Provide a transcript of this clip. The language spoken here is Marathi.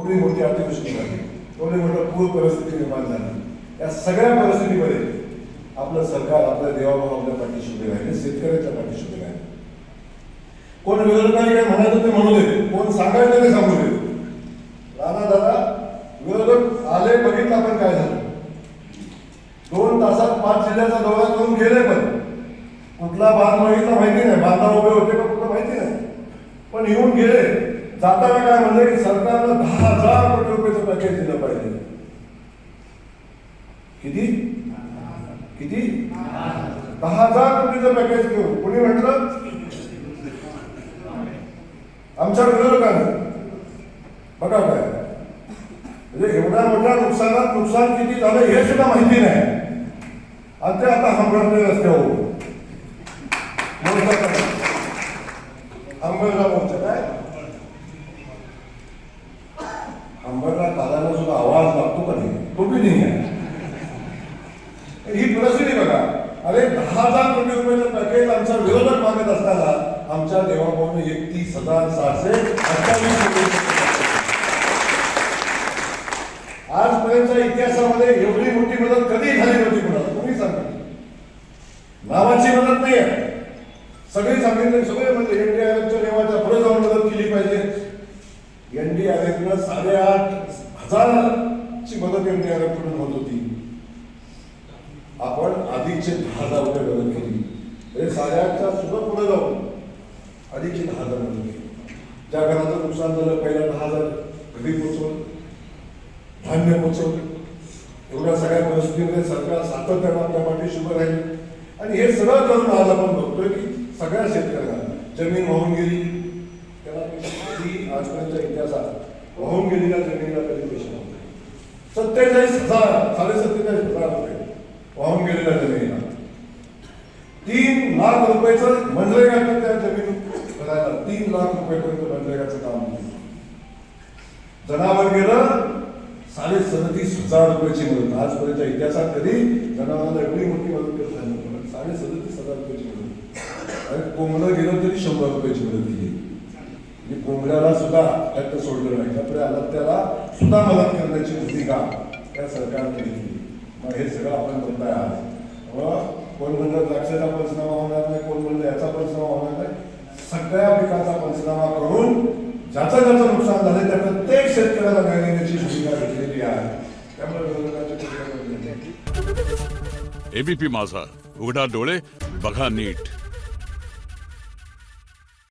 एवढी मोठी अतिवृष्टी झाली. एवढी मोठं पूर परिस्थिती निर्माण झाली. या सगळ्या परिस्थितीमध्ये आपलं सरकार आपल्या देवाभाऊ आपल्या पाठीशी उभे राहिले शेतकऱ्यांच्या पाठीशी उभे राहिले. कोण विरोधकांनी काय म्हणायचं ते म्हणू दे कोण सांगायचं ते सांगू दे राणा दादा विरोधक आले बघितलं आपण काय झालं. दोन तासात पाच जिल्ह्याचा दौरा करून गेले पण. कुठला बांध बघितला माहिती नाही. बांधा उभे होते का कुठलं माहिती नाही. पण येऊन गेले. जाताना काय म्हणलं की सरकारनं दहा हजार कोटी रुपयाचं पॅकेज दिलं पाहिजे. किती? किती? दहा हजार कोटीचं पॅकेज घेऊ कोणी म्हटलं? आमच्या विरोधकाने. बघा काय. म्हणजे एवढ्या मोठ्या नुकसानात नुकसान किती झालं हे सुद्धा माहिती नाही. आणि ते आता हंबरले रस्त्यावर मोर्चा अंबरनाथ दादाला सुद्धा आवाज लागतो का नाही? तो बी नाही आहे. ही परिस्थिती बघा. अरे दहा हजार कोटी रुपयाचं पॅकेज आमचा विरोधक मागत असताना आमच्या देवाभाऊने एकतीस हजार सहाशे अठ्ठावीस आजपर्यंतच्या इतिहासामध्ये एवढी मोठी मदत कधी झाली नव्हती कुणाला. कोणी सांगा नावाची मदत नाही आहे. सगळे सांगितले सगळे म्हणजे एनडीआरएफच्या लेवाच्या पुढे जाऊन मदत केली पाहिजे. एनडीआरएफनं साडेआठ हजाराची मदत एनडीआरएफकडून होत होती. आपण अधिकचे दहा हजार रुपये मदत केली. म्हणजे साडेआठच्या सुद्धा पुढे जाऊन अधिकचे दहा हजार मदत केली. ज्या घराचं नुकसान झालं पहिला दहा हजार घरी पोचवलं धान्य पोचवलं एवढ्या सगळ्या परिस्थितीमध्ये सरकार सातत्यानं आपल्या पाठीशी उभं राहील. आणि हे सगळं करून आज आपण बघतोय की सगळ्या शेतकऱ्यांना जमीन वाहून गेली. त्याला ती आजपर्यंतच्या इतिहासात वाहून गेलेल्या जमिनीला कधी पैसे नव्हते. सत्तेचाळीस हजार साडे सत्तेचाळीस हजार रुपये वाहून गेलेल्या जमिनीला. तीन लाख रुपयाचं मनरेगाचं त्या जमीन करायला तीन लाख रुपयापर्यंत मनरेगाचं काम जनावर गेलं साडे सदतीस हजार रुपयाची मदत. आजपर्यंतच्या इतिहासात कधी जनावरांना एवढी मोठी मदत करत नाही. साडे सदतीस हजार रुपयाची मदत. आणि कोंबडं गेलं तरी शंभर रुपयाची मदत दिली. म्हणजे कोंबड्याला सुद्धा त्यात सोडलं नाही. त्यामुळे आला त्याला सुद्धा मदत करण्याची भूमिका त्या सरकारने घेतली मग हे सगळं आपण म्हणताय आज. मग कोण म्हणलं द्राक्षाचा पंचनामा होणार नाही? कोण म्हणलं याचा पंचनामा होणार नाही? सगळ्या पिकाचा पंचनामा करून ज्याचं ज्याचं नुकसान झालं त्या प्रत्येक शेतकऱ्याला न्याय देण्याची भूमिका घेतलेली आहे. त्यामुळे एबीपी माझा. उघडा डोळे बघा नीट.